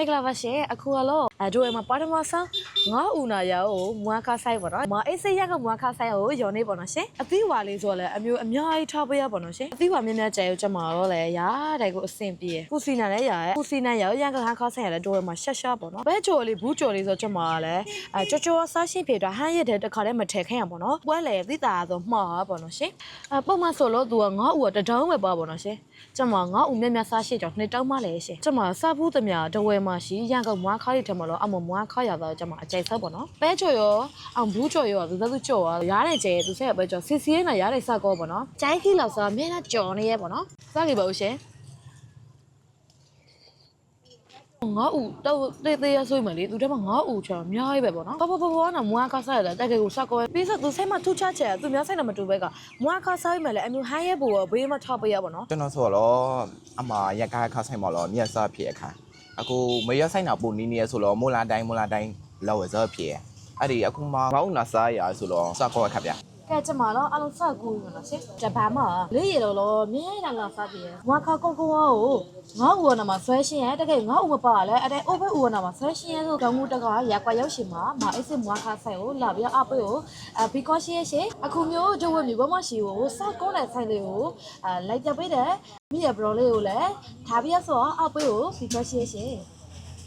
မင်္ဂလာပါရှင်အခုကတော့အဲတို့ရဲ့မှာပါတမဆန်းငါးဦးနာရောမွားခါဆိုင်ပေါ့နော်မအေးစိတ်ရကမွားခါဆိုင်ကိုယော်နေပေါ့နော်ရှင်အသီးဝါလေးဆိုတော့လည်းအမျိုးအများကြီးထားပေးရပေါ့နော်ရှင်အသီးဝါများများကျဲကိုကျမတော့လည်းရာတဲ့ကိုအဆင်ပြေပူစီနာလည်းရာရဲ့ပူစီနာရောရန်ကခါခါဆိုင်ရလည်းတို့ရဲ့မှာရှက်ရှက်ပေါ့နော်ဘဲချိုလေးဘူးချိုလေးဆိုကျမကလည်းအဲကြောကြောဆားရှင်းပြေတော့ဟန်းရတဲ့တစ်ခါတည်းမထည့်ခိုင်းရပေါ့နော်ပွဲလေသီးတာဆိုမှားပေါ့နော်ရှင်အဲပုံမှန်ဆိုလို့သူကငါးဦးကတတောင်းပဲပါပေါ့နော်ရှင်ကျမငါးဦးများများစားရှင်းကြောနှစ်တောင်းမှလည်းရှင်ကျမစားဘူးသမျှတဝဲမှာရှိရန်ကမွားခါရီထဲမှာတော့အမမွားခါရတော့ကျမအကြိုက်စားပေါ့နော်ပဲချိုရောအောင်ဘူးချိုရောသူသက်သူချိုရောရားတဲ့ကျဲသူဆက်ရပဲကျော်စစ်စီးနေရားတဲ့စကောပေါ့နော်ကြိုက်ခီလောက်စားမြဲတာကြော်နေရဲပေါ့နော်စားကြည့်ပါဦးရှင်ငါ့ဦးတော့တေးသေးရဆိုမှလေသူတည်းမှာငါ့ဦးချောအများကြီးပဲပေါ့နော်ပပပပနာမွားခါစားရတဲ့တက်ကေကိုစကောပြီးဆိုသူဆက်မှထူချချက်သူများဆိုင်တော့မတူပဲကမွားခါစားရမှလည်းအမျိုးဟိုင်းရဲဘူရောဘေးမှာထောက်ပေးရပေါ့နော်ကျွန်တော်ဆိုတော့အမရက်ကားခါဆိုင်မလို့မြက်စားဖြစ်အခါ အခုမရဆိုင်တာပုံနီးနေရဆိုတော့မိုလာတိုင်းမိုလာတိုင်းလောက်ဝစားဖြစ်အဲ့ဒီအခုမှငေါ့နာစားရဆိုတော့စကောက်ခါဗျ ကဲကျမတော့အလုံးစကူရနော်ရှင်ဂျပန်မှာလေးရတော့လောမြဲတာကစားပြေငါခါကောကောကိုငါ့ဦးနာမှာဆွဲရှင်ရဲတကယ်ငါ့ဦးမပါလဲအဲ့ဒါအိုဘဲဦးနာမှာဆွဲရှင်ရဲဆိုကောင်းမှုတကရက်ကွာရောက်ရှင်မှာမအိစစ်မွားခါဆိုင်ကိုလာပြီးအပေးကိုအဘီကောရှင်ရဲ့ရှင်အခုမျိုးဒဝဲမျိုးဘမရှိကိုစကောတဲ့ဆိုင်လေးကိုအလိုက်ကြပေးတယ်မိရဘရောလေးကိုလည်းထားပြီးဆိုတော့အပေးကိုဘီကောရှင်ရဲ့ရှင်